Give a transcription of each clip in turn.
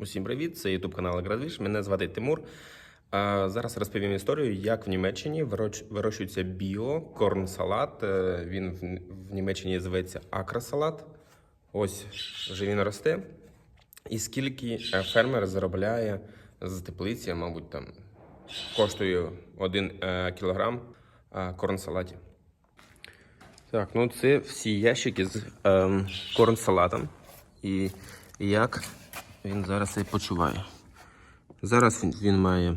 Усім привіт! Це YouTube канал Аградвіж. Мене звати Тимур. Зараз розповім історію, як в Німеччині вирощується біо корн-салат. Е, Він в- Німеччині зветься акрасалат. Ось вже він росте. І скільки е, фермер заробляє з теплиці, мабуть, там коштує один е, кілограм корн-салатів. Так, ну це всі ящики з ем, корн-салатом. І як він зараз себе почуває. Зараз він, він має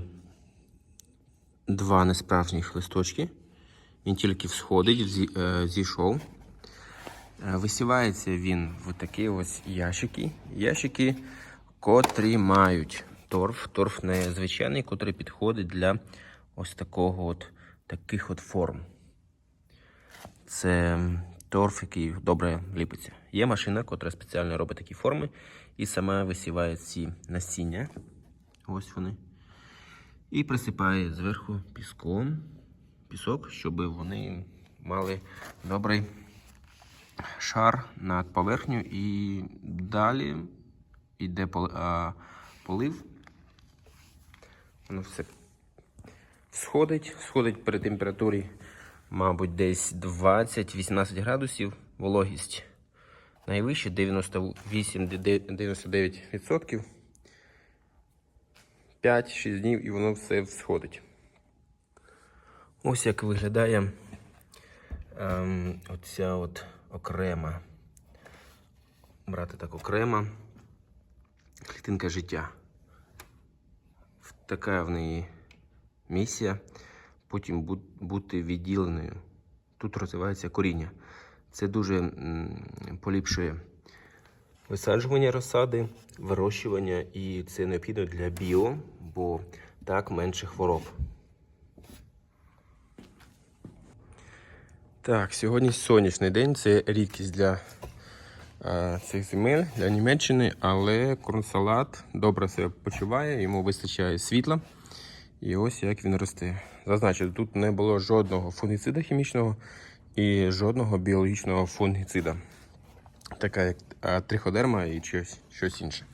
два несправжніх листочки. Він тільки всходить, е, зійшов. Е, Висівається він в такі ось ящики. Ящики, котрі мають торф. Торф незвичайний, котрий підходить для ось такого от, таких от форм. Це торф, який добре ліпиться. Є машина, котра спеціально робить такі форми і сама висіває ці насіння. Ось вони. І присипає зверху піском, пісок, щоб вони мали добрий шар над поверхню. І далі йде полив. Воно все всходить, всходить при температурі, мабуть, десь 20-18 градусів, вологість найвища 98-99%. 5-6 днів і воно все всходить. Ось як виглядає ем, оця от окрема. Брати так окрема клітинка життя. Така в неї місія потім бути відділеною. Тут розвивається коріння. Це дуже поліпшує висаджування розсади, вирощування, і це необхідно для біо, бо так менше хвороб. Так, сьогодні сонячний день, це рідкість для е, цих земель, для Німеччини, але корнсалат добре себе почуває, йому вистачає світла. І ось як він росте. Зазначу, тут не було жодного фунгіцида хімічного і жодного біологічного фунгіцида. Така як триходерма і щось, щось інше.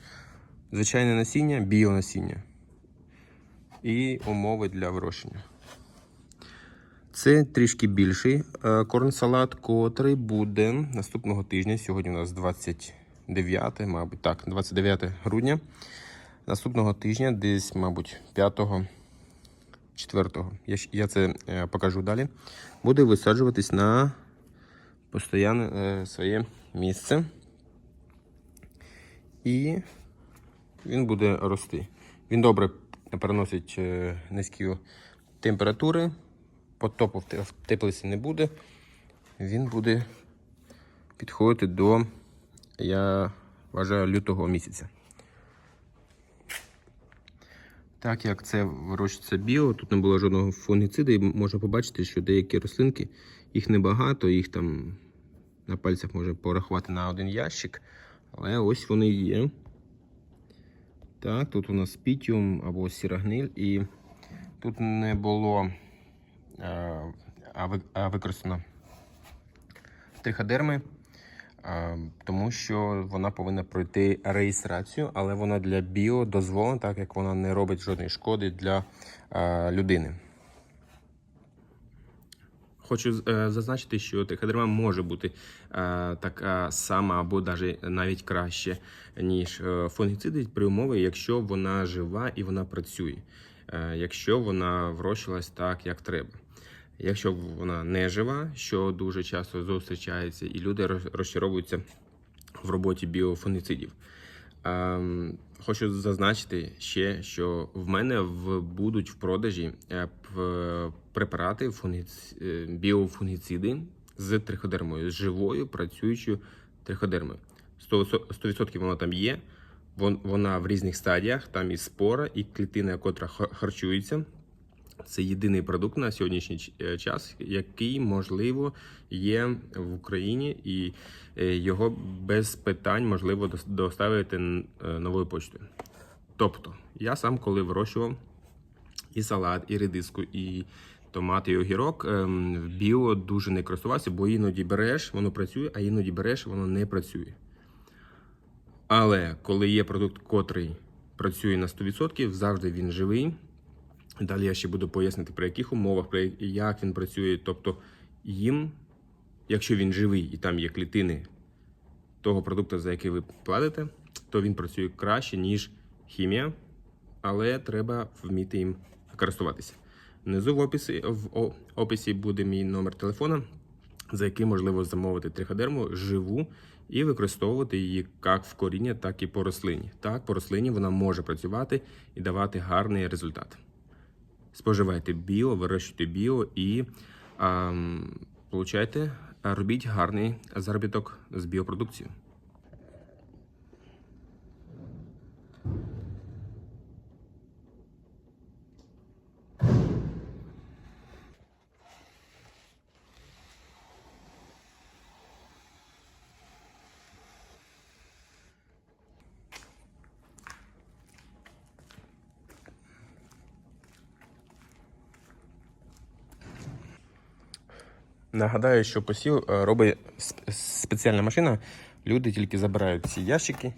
Звичайне насіння, біонасіння і умови для вирощення. Це трішки більший е, корнсалат, котрий буде наступного тижня. Сьогодні у нас 29, мабуть, так, 29 грудня. Наступного тижня, десь, мабуть, 5 четвертого. Я, це е, покажу далі. Буде висаджуватись на постійне е, своє місце. І він буде рости. Він добре переносить е, низькі температури. Потопу в теплиці не буде. Він буде підходити до, я вважаю, лютого місяця. Так як це вирощується біо, тут не було жодного фунгіциду, і можна побачити, що деякі рослинки, їх небагато, їх там на пальцях можна порахувати на один ящик, але ось вони є. Так, тут у нас пітіум або сірагниль, і тут не було е, а, а використано триходерми, е, тому що вона повинна пройти реєстрацію, але вона для біо дозволена, так як вона не робить жодної шкоди для людини. Хочу е, зазначити, що триходерма може бути е, така сама або навіть краще, ніж е, фунгіциди при умові, якщо вона жива і вона працює, якщо вона врощилась так, як треба. Якщо вона не жива, що дуже часто зустрічається, і люди роз- розчаровуються в роботі біофунгіцидів. Ем, Хочу зазначити ще, що в мене в, будуть в продажі е, препарати фунгіц, е, біофунгіциди з триходермою, з живою працюючою триходермою. 100%, 100% вона там є. Вон, вона в різних стадіях, там і спора, і клітина, котра ха- харчується. Це єдиний продукт на сьогоднішній е, час, який можливо є в Україні, і е, його без питань можливо доставити е, новою почтою. Тобто, я сам, коли вирощував і салат, і редиску, і томат, і огірок, ем, в біо дуже не користувався, бо іноді береш, воно працює, а іноді береш, воно не працює. Але коли є продукт, котрий працює на 100%, завжди він живий. Далі я ще буду пояснити, при яких умовах, при як він працює. Тобто їм, якщо він живий і там є клітини того продукту, за який ви платите, то він працює краще, ніж хімія, але треба вміти їм користуватися. Внизу в описі, в описі буде мій номер телефона, за який можливо замовити триходерму живу і використовувати її як в коріння, так і по рослині. Так, по рослині вона може працювати і давати гарний результат. Споживайте біо, вирощуйте біо і а, получайте, робіть гарний заробіток з біопродукцією. Нагадаю, що посів е, робить спеціальна машина. Люди тільки забирають ці ящики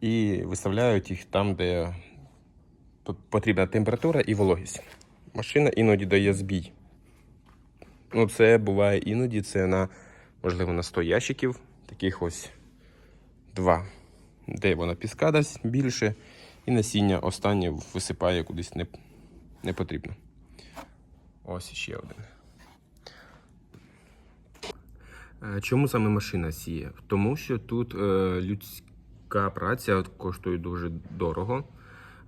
і виставляють їх там, де потрібна температура і вологість. Машина іноді дає збій. Ну, це буває іноді, це на, можливо, на 100 ящиків, таких ось два, де вона піска дасть більше, і насіння останнє висипає кудись не, не потрібно. Ось ще один. Е, Чому саме машина сіє? Тому що тут е, людська праця коштує дуже дорого,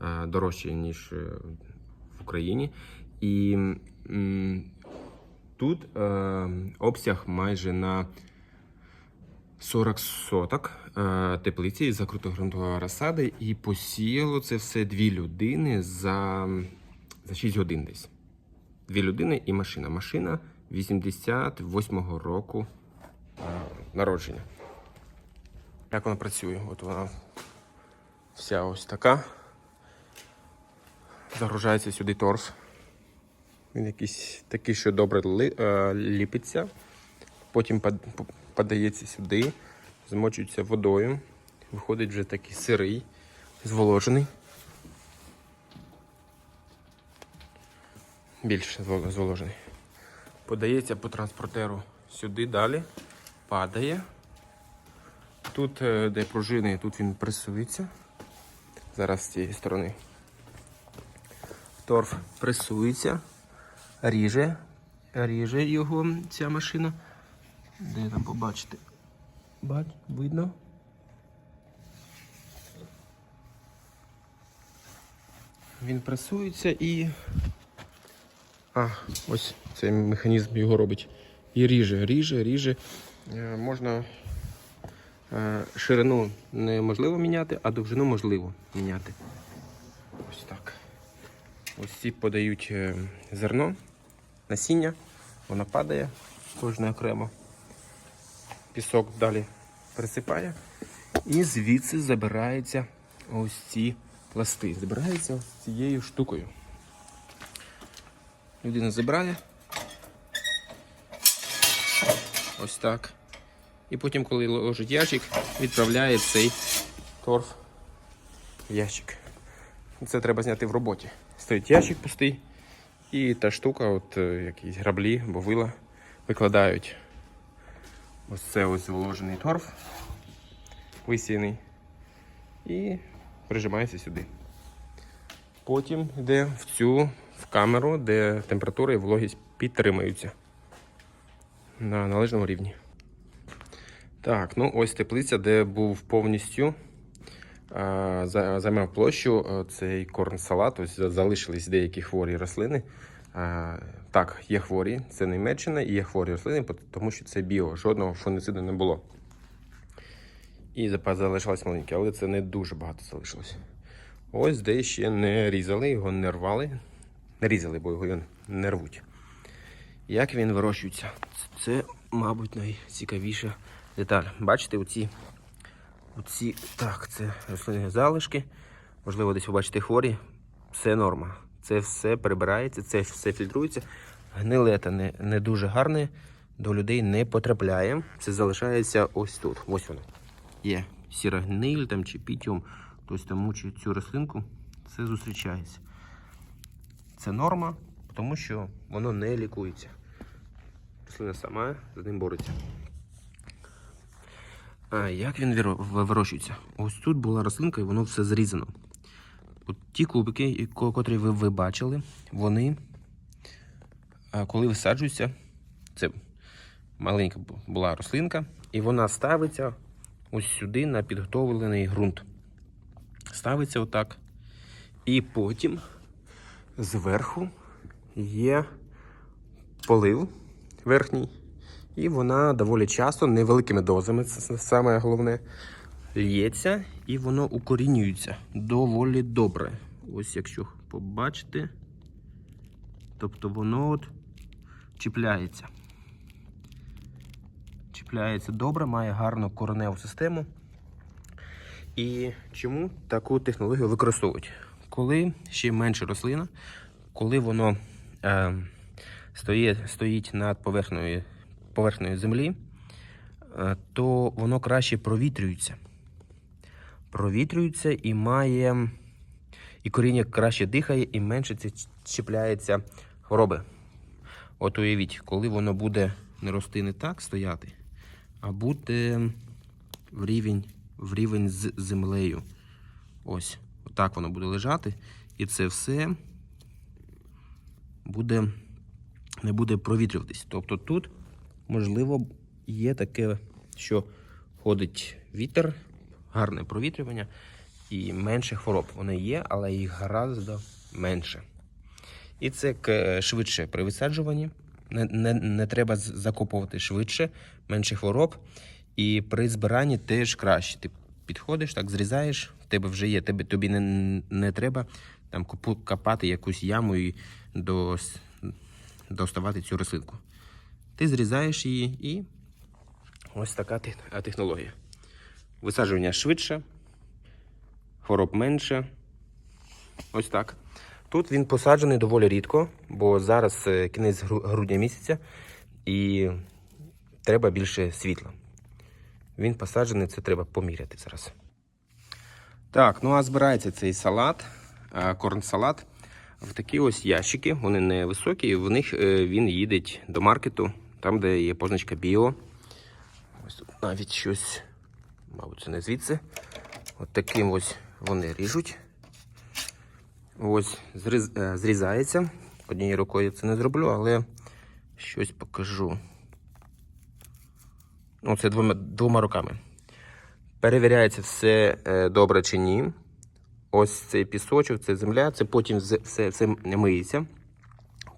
е, дорожче, ніж е, в Україні. І тут е, обсяг майже на 40 соток е, теплиці із закрутогрунтової розсади, і посіяло це все дві людини за, за 6 годин десь. Дві людини і машина. Машина 88-го року е, народження. Як вона працює? От вона вся ось така. Загружається сюди торф. Він якийсь такий, що добре е, ліпиться. Потім под- подається сюди, змочується водою. Виходить вже такий сирий, зволожений. Більш зволожений. Подається по транспортеру сюди далі, падає. Тут, е, де пружини, тут він пресується. Зараз з цієї сторони. Торф пресується, ріже, ріже його ця машина. Де там побачите? Бать, видно? Він пресується і. А, ось цей механізм його робить. І ріже, ріже, ріже. Е, Можна е, ширину неможливо міняти, а довжину можливо міняти. Ось так. Ось ці подають е, зерно, насіння, воно падає кожне окремо. Пісок далі присипає. І звідси забираються ось ці пласти. Забираються ось цією штукою. Людина забирає. Ось так. І потім, коли ложить ящик, відправляє цей торф в ящик. Це треба зняти в роботі. Стоїть ящик пустий, і та штука, от е, якісь граблі або вила, викладають ось це ось зволожений торф, висіяний, і прижимається сюди. Потім йде в цю в камеру, де температура і вологість підтримуються на належному рівні. Так, ну ось теплиця, де був повністю займав площу цей корн-салат. Ось залишились деякі хворі рослини. Так, є хворі, це Німеччина, і є хворі рослини, тому що це біо, жодного фунгициду не було. І запас залишилось маленьке, але це не дуже багато залишилось. Ось де ще не різали, його не рвали. Не різали, бо його не рвуть. Як він вирощується? Це, мабуть, найцікавіша деталь. Бачите, оці, оці так, це рослинні залишки. Можливо, десь побачите хворі. Все норма. Це все прибирається, це все фільтрується. Гнилета не, не дуже гарне, до людей не потрапляє. Це залишається ось тут. Ось воно. Є сіра гниль там чи пітіум. хтось там мучить цю рослинку, це зустрічається. Це норма, тому що воно не лікується. Рослина сама з ним бореться. А як він вирощується? Ось тут була рослинка, і воно все зрізано. От ті кубики, котрі ви, ви бачили, вони, коли висаджуються, це маленька була рослинка, і вона ставиться ось сюди на підготовлений ґрунт. Ставиться отак. І потім зверху є полив верхній, і вона доволі часто, невеликими дозами, це саме головне, лється і воно укорінюється доволі добре. Ось якщо побачите, тобто воно от чіпляється. Чіпляється добре, має гарну кореневу систему. І чому таку технологію використовують? Коли ще менше рослина, коли воно е, стоїть, стоїть над поверхнею, поверхнею землі, е, то воно краще провітрюється. Провітрюється і має, і коріння краще дихає, і менше чіпляється хвороби. От уявіть, коли воно буде не рости не так стояти, а буде в рівень, в рівень з землею. Ось, отак воно буде лежати. І це все буде, не буде провітрюватись. Тобто тут, можливо, є таке, що ходить вітер, гарне провітрювання і менше хвороб. Вони є, але їх гораздо менше. І це швидше при висаджуванні. Не, не, не треба закопувати швидше, менше хвороб. І при збиранні теж краще. Ти підходиш, так зрізаєш, в тебе вже є. Тебе, тобі не, не треба там копати якусь яму і до, доставати цю рослинку. Ти зрізаєш її і ось така технологія. Висаджування швидше, хвороб менше. Ось так. Тут він посаджений доволі рідко, бо зараз е, кінець грудня місяця і треба більше світла. Він посаджений, це треба поміряти зараз. Так, ну а збирається цей салат, е, корн-салат, в такі ось ящики. Вони не високі, в них е, він їде до маркету, там, де є позначка біо. Ось тут навіть щось, мабуть, це не звідси. От таким ось вони ріжуть. Ось зріз, е, зрізається. Однією рукою я це не зроблю, але щось покажу. Ну, це двома, двома руками. Перевіряється все е, добре чи ні. Ось цей пісочок, це земля, це потім все, все миється.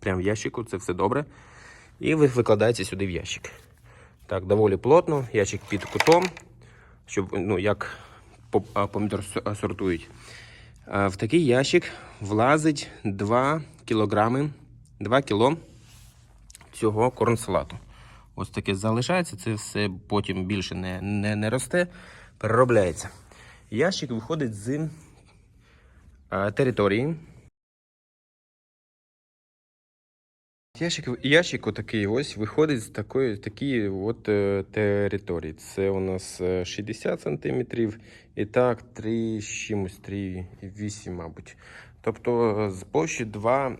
Прямо в ящику, це все добре. І ви викладаєте сюди в ящик. Так, доволі плотно, ящик під кутом, щоб, ну, як помідор сортують. В такий ящик влазить 2 кілограми, 2 кіло цього корнсалату. Ось таке залишається, це все потім більше не, не, не росте, переробляється. Ящик виходить з а, території. Ящик, ящик отакий ось виходить з такої такі от е, території. Це у нас е, 60 сантиметрів і так 3 чимось 3,8, мабуть. Тобто е, з площі 2,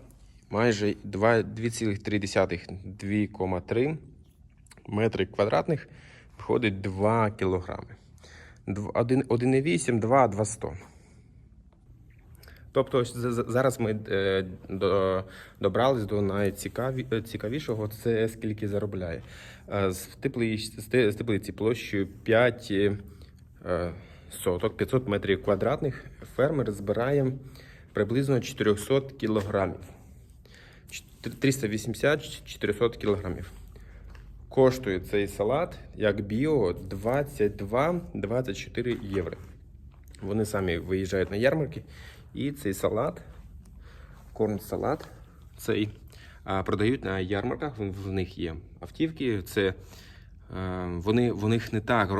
майже 2, 2,3, 2,3 метри квадратних виходить 2 кілограми. Дв- один- 1,8, 2, 200. Тобто зараз ми е, добрались до найцікавішого, це скільки заробляє. Е, з, теплиці площею 5 е, соток, 500 метрів квадратних, фермер збирає приблизно 400 кілограмів. 380-400 кілограмів. Коштує цей салат як біо 22-24 євро. Вони самі виїжджають на ярмарки. І цей салат, корн-салат, цей а, продають на ярмарках. В, них є автівки. Це е, вони, в них не так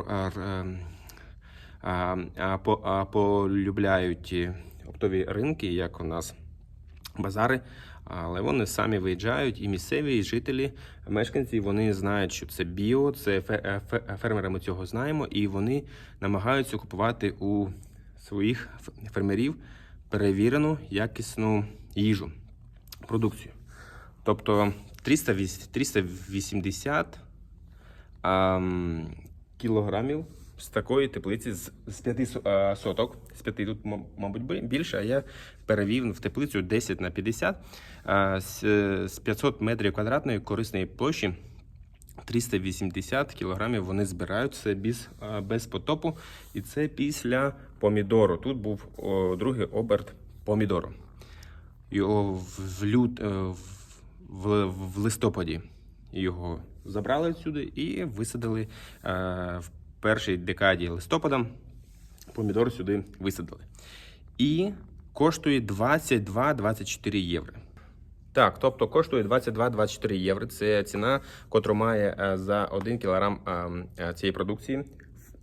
а полюбляють оптові ринки, як у нас базари. Але вони самі виїжджають, і місцеві і жителі, мешканці, вони знають, що це біо, це е, фермери ми цього знаємо, і вони намагаються купувати у своїх фермерів перевірену якісну їжу, продукцію. Тобто 380 ам, кілограмів з такої теплиці з, з 5 соток. З 5 тут, мабуть, більше, а я перевів в теплицю 10 на 50 а, з, з 500 метрів квадратної корисної площі. 380 кілограмів вони збирають це без, без потопу. І це після помідору. Тут був о, другий оберт помідору. Його в, лют, е, в, в, в листопаді його забрали сюди і висадили е, в першій декаді листопада. Помідор сюди висадили. І коштує 22-24 євро. Так, тобто коштує 22-24 євро. Це ціна, котру має е, за 1 кілограм е, е, цієї продукції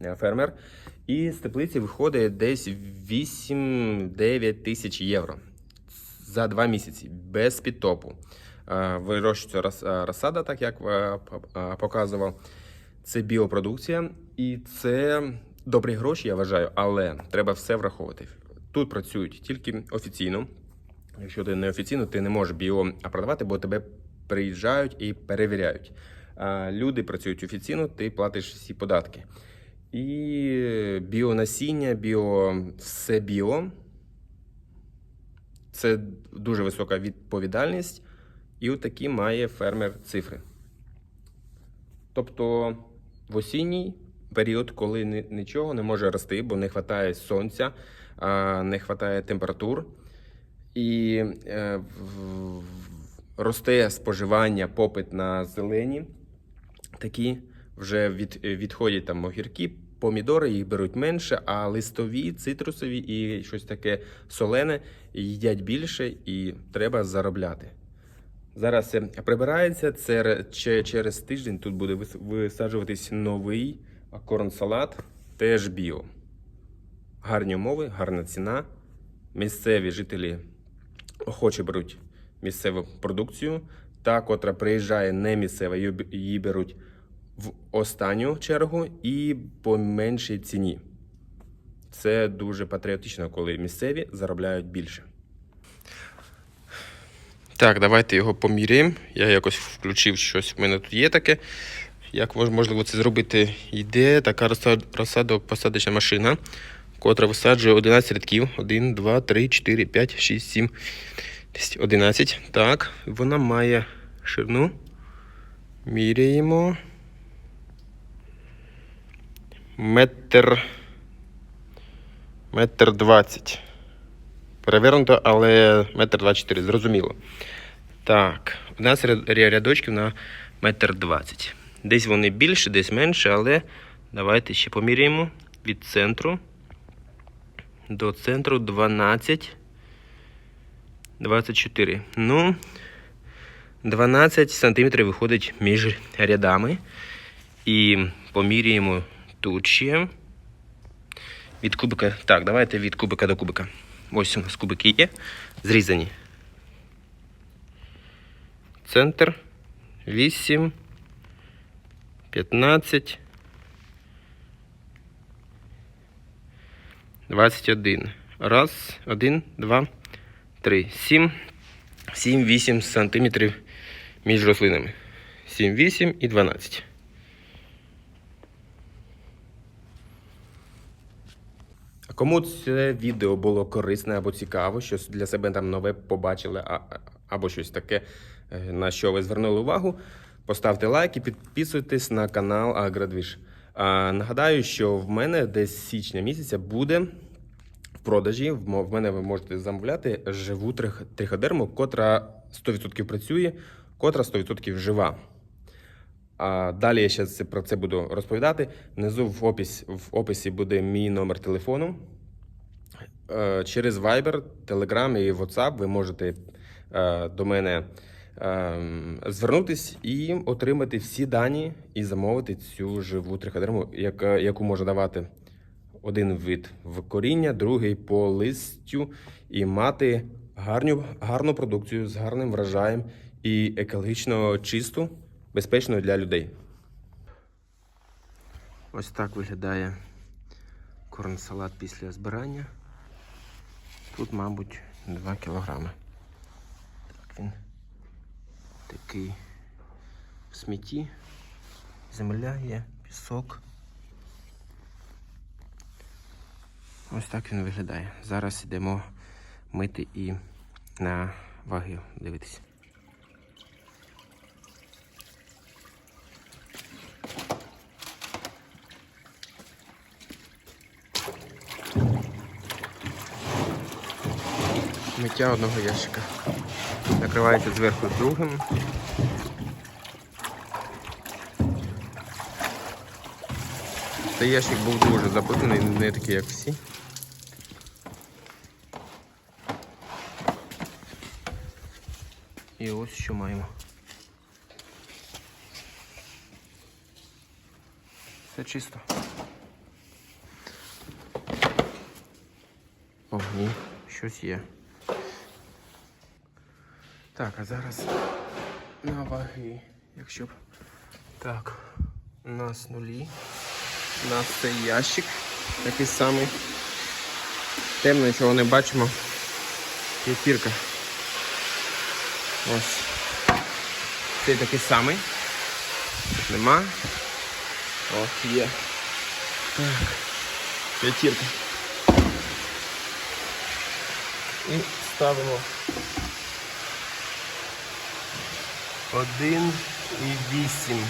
е, фермер. І з теплиці виходить десь 8-9 тисяч євро за 2 місяці без підтопу. Вирощується розсада, так як показував. Це біопродукція, і це добрі гроші, я вважаю, але треба все враховувати. Тут працюють тільки офіційно. Якщо ти не офіційно, ти не можеш біо продавати, бо тебе приїжджають і перевіряють. Люди працюють офіційно, ти платиш всі податки. І біонасіння, біо, все біо. Це дуже висока відповідальність, і отакі має фермер цифри. Тобто в осінній період, коли нічого не може рости, бо не вистачає сонця, не вистачає температур, і е, росте споживання, попит на зелені, такі вже від, відходять там огірки, помідори, їх беруть менше, а листові, цитрусові і щось таке солене їдять більше і треба заробляти. Зараз прибирається. Це ре- через тиждень тут буде вис- висаджуватись новий корн-салат, теж біо. Гарні умови, гарна ціна. Місцеві жителі охоче беруть місцеву продукцію. Та, котра приїжджає не місцева, її беруть в останню чергу і по меншій ціні. Це дуже патріотично, коли місцеві заробляють більше. Так, давайте його поміряємо. Я якось включив щось. В мене тут є таке. Як мож- можливо це зробити? Йде така розсадок-посадочна машина, котра висаджує 11 рядків. 1, 2, 3, 4, 5, 6, 7, 10, 11. Так, вона має ширину. Міряємо. Метр. Метр двадцять. Перевернуто, але метр 24, зрозуміло. Так, у нас ря- ря- рядочків на метр 20. Десь вони більше, десь менше, але давайте ще поміряємо від центру до центру 12. 24. Ну, 12 сантиметрів виходить між рядами. І поміряємо тут ще. Від кубика. Так, давайте від кубика до кубика. Ось у нас кубики є. Зрізані. Центр 8, 15, 21. Раз, один, два, три, сім. 7-8 сантиметрів між рослинами. 7, 8 і 12. А Кому це відео було корисне або цікаво, щось для себе там нове побачили, або щось таке, е, на що ви звернули увагу, поставте лайк і підписуйтесь на канал Агродвіж. Нагадаю, що в мене десь січня місяця буде в продажі. В мене ви можете замовляти живу триходерму, котра 100% працює, котра 100% жива. А далі я ще про це буду розповідати. Внизу в, опис, в описі буде мій номер телефону. Е, Через Viber, Telegram і WhatsApp ви можете е, до мене звернутись і отримати всі дані і замовити цю живу триходерму, яку може давати один вид в коріння, другий по листю, і мати гарну, гарну продукцію з гарним врожаєм і екологічно чисту, безпечну для людей. Ось так виглядає Корн-салат після збирання. Тут, мабуть, 2 кілограми. Так, він такий в смітті. Земля є, пісок. Ось так він виглядає. Зараз йдемо мити і на ваги дивитися. Миття одного ящика. Накривається зверху другим. Цей ящик був дуже запитаний, не такий, як всі. І ось що маємо. Все чисто. О, ні, щось є. Так, а зараз на ваги. Якщо б. Так, у нас нулі. У нас цей ящик такий самий. Темно, нічого не бачимо. П'ятірка. Ось. Цей такий самий. Нема. О, є. Так. П'ятірка. І ставимо. Один і вісім.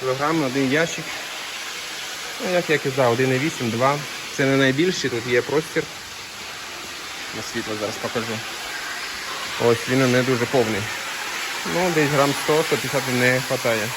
Кілограм на один ящик. Ну, як я казав, 1,8, 2. Це не найбільший, тут є простір. На світло зараз покажу. Ось він не дуже повний. Ну, десь грам 100-150 не вистачає.